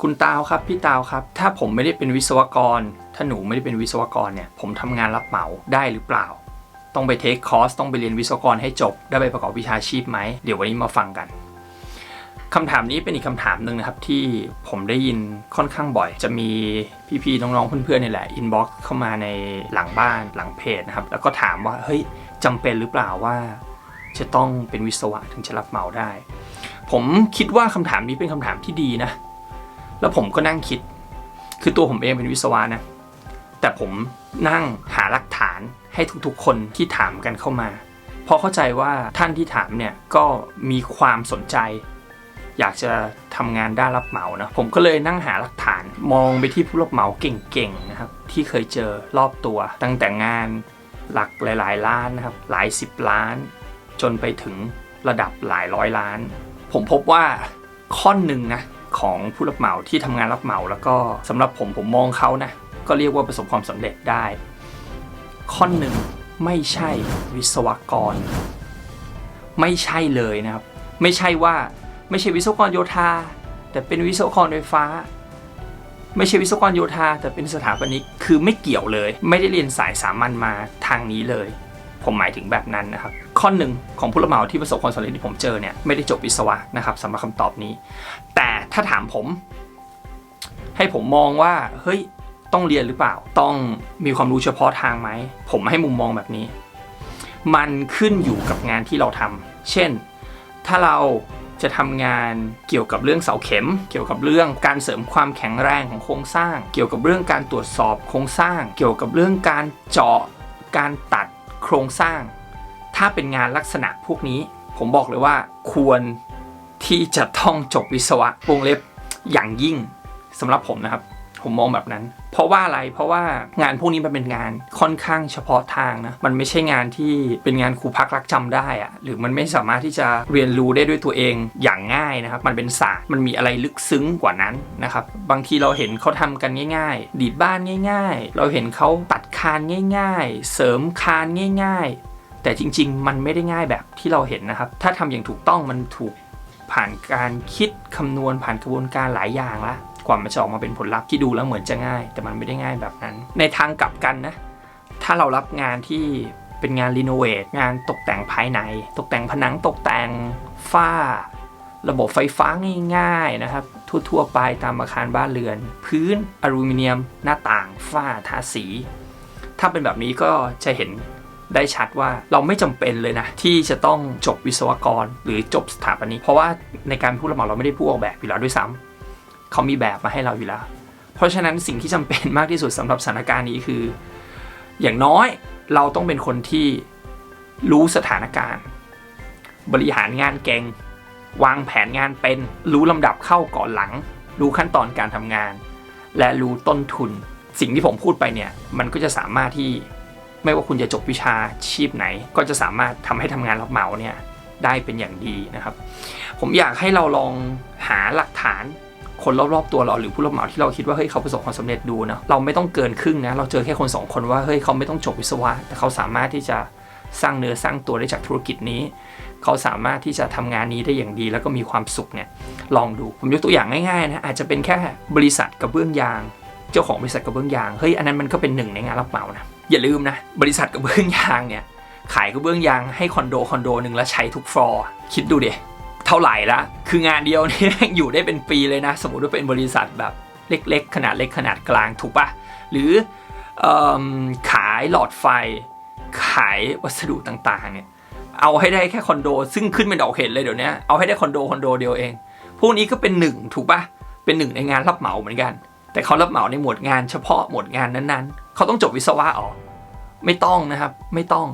คุณตาวครับพี่ตาวครับ ถ้าผมไม่ได้เป็นวิศวกร ถ้าหนูไม่ได้เป็นวิศวกรเนี่ยผมทำงานรับเหมาได้หรือเปล่า ต้องไปเทคคอร์สต้องไปเรียนวิศวกรให้จบ ได้ไปประกอบวิชาชีพไหมเดี๋ยววันนี้มาฟังกันคำถามนี้เป็นอีกคำถามหนึ่งนะครับที่ผมได้ยินค่อนข้างบ่อย จะมีพี่ๆน้องๆเพื่อนๆนี่แหละอินบ็อกซ์เข้ามาในหลังบ้านหลังเพจนะครับแล้วก็ถามว่าเฮ้ยจำเป็นหรือเปล่าว่า จะต้องเป็นวิศวะถึงจะรับเหมาได้ ผมคิดว่าคำถามนี้เป็นคำถามที่ดีนะ แล้วผมก็นั่งคิด คือตัวผมเองเป็นวิศวะนะ แต่ผมนั่งหาหลักฐานให้ทุกๆ คนที่ถามกันเข้ามาเพราะเข้าใจว่าท่านที่ถามเนี่ยก็มีความสนใจ อยากจะทำงานด้านรับเหมานะ ผมก็เลยนั่งหาหลักฐาน มองไปที่ผู้รับเหมาเก่งๆนะครับ ที่เคยเจอรอบตัว ตั้งแต่งานหลักหลายๆล้านนะครับ หลายสิบล้าน จนไปถึงระดับหลายร้อยล้าน ผมพบว่าข้อหนึ่งนะ ของผู้รับเหมาที่ทำงานรับเหมา แล้วก็สำหรับผมผมมองเขานะ ก็เรียกว่าประสบความสำเร็จได้ ข้อหนึ่งไม่ใช่วิศวกร ไม่ใช่เลยนะครับ ไม่ใช่ว่าไม่ใช่วิศวกรโยธา แต่เป็นวิศวกรไฟฟ้า ไม่ใช่วิศวกรโยธา แต่เป็นสถาปนิกคือไม่เกี่ยวเลย ไม่ได้เรียนสายสามัญมาทางนี้เลย ผมหมายถึงแบบนั้นนะครับ ข้อหนึ่งของผู้รับเหมาที่ประสบความสำเร็จที่ผมเจอเนี่ยไม่ได้จบวิศวะนะครับสำหรับคำตอบนี้ ถ้าถามผม ให้ผมมองว่าเฮ้ยต้องเรียนหรือเปล่า ต้องมีความรู้เฉพาะทางไหม ผมให้มุมมองแบบนี้ มันขึ้นอยู่กับงานที่เราทำเช่น ถ้าเราจะทำงานเกี่ยวกับเรื่องเสาเข็ม เกี่ยวกับเรื่องการเสริมความแข็งแรงของโครงสร้าง เกี่ยวกับเรื่องการตรวจสอบโครงสร้าง เกี่ยวกับเรื่องการเจาะ การตัดโครงสร้าง ถ้าเป็นงานลักษณะพวกนี้ ผมบอกเลยว่าควร ที่จะต้องจบวิศวะวงเล็บอย่างยิ่งสำหรับผมนะครับ ผมมองแบบนั้น เพราะว่าอะไรเพราะว่างานพวกนี้มันเป็นงานค่อนข้างเฉพาะทางนะมันไม่ใช่งานที่เป็นงานครูพักรักจำได้อะหรือมันไม่สามารถที่จะเรียนรู้ได้ด้วยตัวเองอย่างง่ายนะครับ มันเป็นศาสตร์มันมีอะไรลึกซึ้งกว่านั้นนะครับบางทีเราเห็นเขาทำกันง่าย ๆ ดีดบ้านง่าย ๆ เราเห็นเขาตัดคานง่าย ๆ เสริมคานง่าย ๆแต่จริง ๆ มันไม่ได้ง่ายแบบที่เราเห็นนะครับ ถ้าทำอย่างถูกต้องมันถูก ผ่านการคิดคำนวณผ่านกระบวนการหลายอย่างละกว่ามันจะออกมาเป็นผลลัพธ์ที่ดูแล้วเหมือนจะง่าย แต่มันไม่ได้ง่ายแบบนั้น ในทางกลับกันนะ ถ้าเรารับงานที่เป็นงานรีโนเวทงานตกแต่งภายใน ตกแต่งผนังตกแต่งฝ้า ระบบไฟฟ้าง่ายๆนะครับ ทั่วๆไปตามอาคารบ้านเรือน พื้นอลูมิเนียม หน้าต่างฝ้าทาสี ถ้าเป็นแบบนี้ก็จะเห็น ได้ชัดว่าเราไม่จำเป็นเลยนะ ที่จะต้องจบวิศวกรหรือจบสถาปนิกเพราะว่าในการผู้รับเหมาเราไม่ได้ผู้ออกแบบอยู่แล้วด้วยซ้ำเขามีแบบมาให้เราอยู่แล้ว เพราะฉะนั้นสิ่งที่จำเป็นมากที่สุดสำหรับสถานการณ์นี้คือ อย่างน้อยเราต้องเป็นคนที่รู้สถานการณ์ บริหารงานเก่งวางแผนงานเป็นรู้ลำดับเข้าก่อนหลัง รู้ขั้นตอนการทำงาน และรู้ต้นทุน สิ่งที่ผมพูดไปเนี่ย มันก็จะสามารถที่ ไม่ว่าคุณจะจบวิชาชีพไหน ก็จะสามารถทำให้ทำงานรับเหมาเนี่ยได้เป็นอย่างดีนะครับ ผมอยากให้เราลองหาหลักฐานคนรอบๆตัวเราหรือผู้รับเหมาที่เราคิดว่าเฮ้ยเขาประสบความสำเร็จดูนะเราไม่ต้องเกินครึ่งนะเราเจอแค่คนสองคนว่าเฮ้ยเขาไม่ต้องจบวิศวะ แต่เขาสามารถที่จะสร้างเนื้อสร้างตัวได้จากธุรกิจนี้ เขาสามารถที่จะทำงานนี้ได้อย่างดี แล้วก็มีความสุขเนี่ยลองดูผมยกตัวอย่างง่ายๆนะอาจจะเป็นแค่บริษัทกระเบื้องยาง เจ้าของบริษัทกระเบื้องยางเฮ้ยอันนั้นมันก็เป็นหนึ่งในงานรับเหมานะ อย่าลืมนะ บริษัทกระเบื้องยางเนี่ย ขายกระเบื้องยางให้คอนโดคอนโดหนึ่งแล้วใช้ทุกฟลอร์คิดดูเดเท่าไหร่ละคืองานเดียวนี่อยู่ได้เป็นปีเลยนะ สมมติว่าเป็นบริษัทแบบเล็ก ๆ ขนาดเล็กขนาดกลางถูกปะหรืออขายหลอดไฟ ขายวัสดุต่างๆเนี่ยเอาให้ได้แค่คอนโด ซึ่งขึ้นเป็นดอกเห็ดเลยเดี๋ยวนี้เอาให้ได้คอนโดคอนโดเดียวเอง พวกนี้ก็เป็นหนึ่งถูกปะเป็นหนึ่งในงานรับเหมาเหมือนกัน แต่เขารับเหมาในหมวดงานเฉพาะหมวดงานนั้นๆ เขาต้องจบวิศวะอ๋อไม่ต้องนะครับไม่ต้อง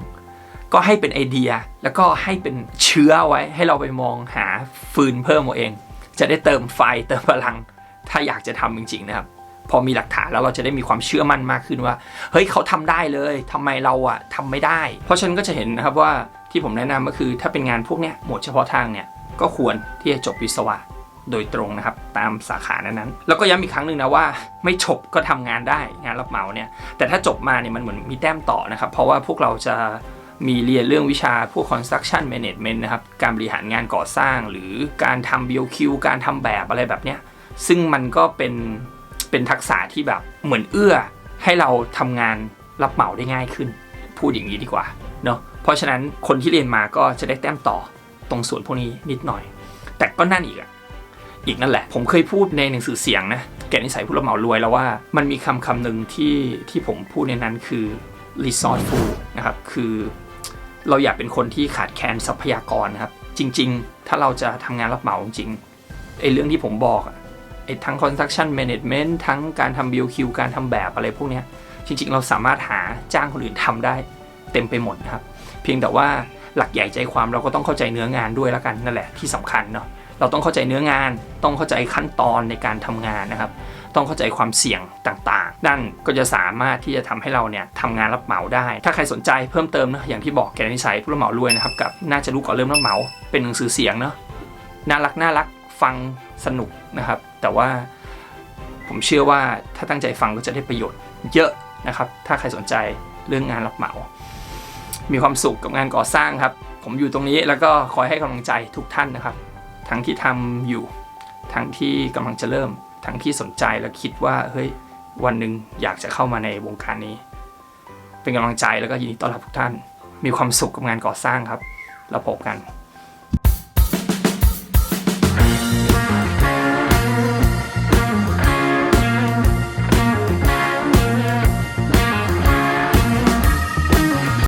ก็ให้เป็นไอเดียแล้วก็ให้เป็นเชื้อไว้ให้เราไปมองหาฟืนเพิ่มเอาเอง จะได้เติมไฟเติมพลัง ถ้าอยากจะทำจริง ๆ นะครับ พอมีหลักฐานแล้วเราจะได้มีความเชื่อมั่นมากขึ้นว่า เฮ้ยเขาทำได้เลยทำไมเราอะทำไม่ได้ เพราะฉันก็จะเห็นนะครับว่าที่ผมแนะนำก็คือถ้าเป็นงานพวกเนี้ยหมวดเฉพาะทางเนี่ยก็ควรที่จะจบวิศวะ โดยตรงนะครับตามสาขานั้นๆแล้วก็ย้ำอีกครั้งหนึ่งนะว่า ไม่จบก็ทำงานได้งานรับเหมาเนี่ยแต่ถ้าจบมาเนี่ยมันเหมือนมีแต้มต่อนะครับเพราะว่าพวกเราจะมีเรียนเรื่องวิชาพวก construction management นะครับ การบริหารงานก่อสร้าง หรือการทำ BOQ การทำแบบอะไรแบบเนี้ย ซึ่งมันก็เป็นเป็นทักษะที่แบบเหมือนเอื้อให้เราทำงานรับเหมาได้ง่ายขึ้น พูดอย่างนี้ดีกว่าเนาะ เพราะฉะนั้นคนที่เรียนมาก็จะได้แต้มต่อตรงส่วนพวกนี้นิดหน่อย แต่ก็นั่นอีกอะ อีกนั่นแหละ ผมเคยพูดในหนังสือเสียงนะแก่นิสัยผู้รับเหมารวยแล้วว่ามันมีคำคำหนึ่งที่ที่ผมพูดในนั้นคือ resourceful นะครับคือเราอยากเป็นคนที่ขาดแคลนทรัพยากรนะครับ จริง ๆ ถ้าเราจะทำงานรับเหมาจริงไอ้เรื่องที่ผมบอกอะไอ้ทั้ง construction management ทั้งการทำ BOQ การทำแบบอะไรพวกนี้จริง ๆ เราสามารถหาจ้างคนอื่นทำได้เต็มไปหมดนะครับ เพียงแต่ว่าหลักใหญ่ใจความเราก็ต้องเข้าใจเนื้องานด้วยแล้วกันนั่นแหละที่สำคัญเนาะ เราต้องเข้าใจเนื้องาน ต้องเข้าใจขั้นตอนในการทำงานนะครับ ต้องเข้าใจความเสี่ยงต่างๆ นั่นก็จะสามารถที่จะทำให้เราเนี่ยทำงานรับเหมาได้ ถ้าใครสนใจเพิ่มเติมนะอย่างที่บอกแกนิสัยผู้รับเหมารวยนะครับกับน่าจะรู้ก่อนเริ่มรับเหมา เป็นหนังสือเสียงเนาะน่ารักน่ารักฟังสนุกนะครับ แต่ว่าผมเชื่อว่าถ้าตั้งใจฟังก็จะได้ประโยชน์เยอะนะครับ ถ้าใครสนใจเรื่องงานรับเหมา มีความสุขกับงานก่อสร้างครับ ผมอยู่ตรงนี้แล้วก็คอยให้กำลังใจทุกท่านนะครับ ทั้งที่ทำอยู่ ทั้งที่กำลังจะเริ่ม ทั้งที่สนใจและคิดว่าเฮ้ยวันหนึ่งอยากจะเข้ามาในวงการนี้ เป็นกำลังใจแล้วก็ยินดีต้อนรับทุกท่าน มีความสุขกับงานก่อสร้างครับ แล้วพบกัน